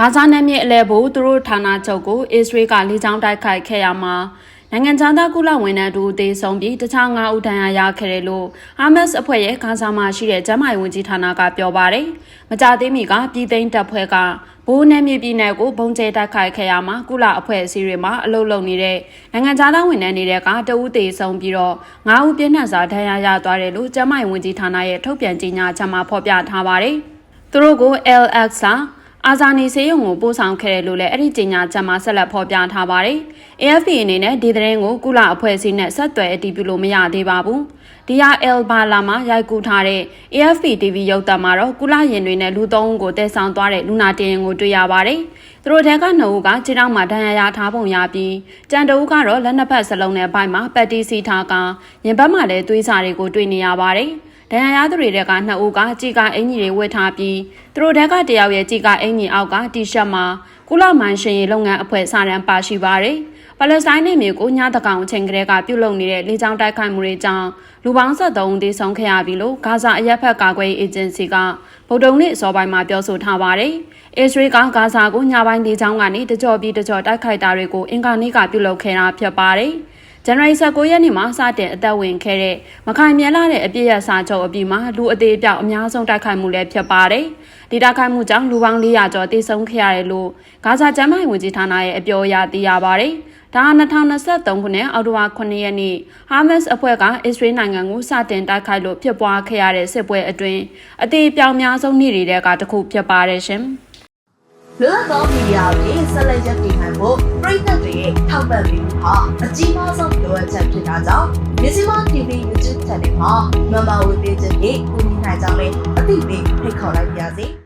ဂါဇာနယ်မြေအလဲဖို့သူတို့ဌာနချုပ်ကိုအစ္စရေးကလေကြောင်းတိုက်ခိုက်ခဲ့ရမှာနိုင်ငံခြားသားကုလဝန်ထမ်းတို့သေဆုံးပြီးတခြား၅ဦးဒဏ်ရာရခဲ့တယ်လို့ဟာမတ်စ်အဖွဲ့ရဲ့ဂါဇာမှာရှိတဲ့ကျန်းမာရေးဝန်ကြီးဌာနကပြောပါတယ်။မကြသေးမီကပြည်သိမ်းတပ်ဖွဲ့ကဘိုးနယ်မြေပြည်နယ်ကိုဘုံကျဲတိုက်ခိုက်ခဲ့ရမှာကုလအဖွဲ့အစည်းတွေမှာအလုလုံနေတဲ့နိုင်ငံခြားသားဝန်ထမ်းတွေကတဦးသေဆုံးပြီးတော့၅ဦးပြင်းထန်စွာဒဏ်ရာရသွားတယ်လို့ကျန်းမာရေးဝန်ကြီးဌာနရဲ့ထုတ်ပြန်ကြေညာချက်မှာဖော်ပြထားပါတယ်။သူတို့ကို LX စာ အာဇာနည်စေယုံကိုပို့ဆောင်ခဲ့တယ်လို့လည်းအဲ့ဒီကြေညာချက်မှာဆက်လက်ဖော်ပြထားပါတယ်။ AFP အနေနဲ့ဒီသတင်းကိုကုလအဖွဲ့အစည်းနဲ့ဆက်သွယ်အတည်ပြုလို့မရသေးပါဘူး။ DRL ဘာလာမှာရိုက်ကူးထားတဲ့ AFP TV ရုပ်သံမှာတော့ကုလရင်တွေနဲ့လူသုံးဦးကိုတည်ဆောင်သွားတဲ့လူနာတင်ရင်ကိုတွေ့ရပါတယ်။သူတို့ထဲကနှစ်ဦးကခြေထောက်မှာဒဏ်ရာရထားပုံရပြီးကြံတဦးကတော့လက်နှစ်ဖက်စလုံးနဲ့ဘိုက်မှာပတ်တီစီထားကရင်ဘတ်မှာလည်းသွေးစာတွေကိုတွေ့နေရပါတယ်။ ဒဏ်ရာရသူတွေတဲကနှစ်ဦးကជីကအင်ကြီးတွေဝတ်ထားပြီးသူတို့တဲကတယောက်ရဲ့ជីကအင်ကြီးအောက်ကတီရှပ်မှာကုလမိုင်းရှင်ရေးလုပ်ငန်းအဖွဲ့စာရန်ပါရှိပါတယ်။ပါလက်စတိုင်းနယ်မြေကိုညတကောင်အချိန်ကလေးကပြုတ်လုံနေတဲ့လေကြောင်းတိုက်ခိုက်မှုတွေကြောင့်လူပေါင်း73ဦးသေဆုံးခဲ့ရပြီလို့ဂါဇာအရက်ဖက်ကာကွယ်ရေးအေဂျင်စီကဗုဒ္ဓုံနေ့အစောပိုင်းမှာပြောဆိုထားပါတယ်။အစ္စရေးကဂါဇာကိုညပိုင်းလေကြောင်းကနေတကြောပြီးတကြောတိုက်ခိုက်တာတွေကိုအင်ကာနေ့ကပြုလုပ်ခဲ့တာဖြစ်ပါတယ်။ ဇန်နဝါရီ19ရက်နေ့မှာစတင်အသက်ဝင်ခဲ့တဲ့မခိုင်မြဲလာတဲ့အပြည့်ရစာချုပ်အပြီးမှာလူအသေးအပြောက်အများဆုံးတိုက်ခိုက်မှုလည်းဖြစ်ပါတယ်။ဒီတိုက်ခိုက်မှုကြောင့်လူပေါင်း400ကျော်သေဆုံးခဲ့ရတယ်လို့ဂါဇာကျန်းမာရေးဝန်ကြီးဌာနရဲ့အပြောအရသိရပါတယ်။ဒါဟာ2023ခုနှစ်အောက်တိုဘာ9ရက်နေ့ဟာမတ်စ်အဖွဲ့ကအစ္စရေးနိုင်ငံကိုစတင်တိုက်ခိုက်လို့ဖြစ်ပွားခဲ့ရတဲ့စစ်ပွဲအတွင်းအသေးအပြောက်များဆုံးနေ့တွေကတစ်ခုဖြစ်ပါတယ်ရှင်။လွတ်သောမီဒီယာတွေဆက်လက်ရည် တာကြောင့်မြစီမ TV YouTube Channel မှာမမဝေပေးခြင်းဖြင့်ကူညီနိုင်ကြောင်းလည်းအသိပေးဖိတ်ခေါ်လိုက်ပါရစေ။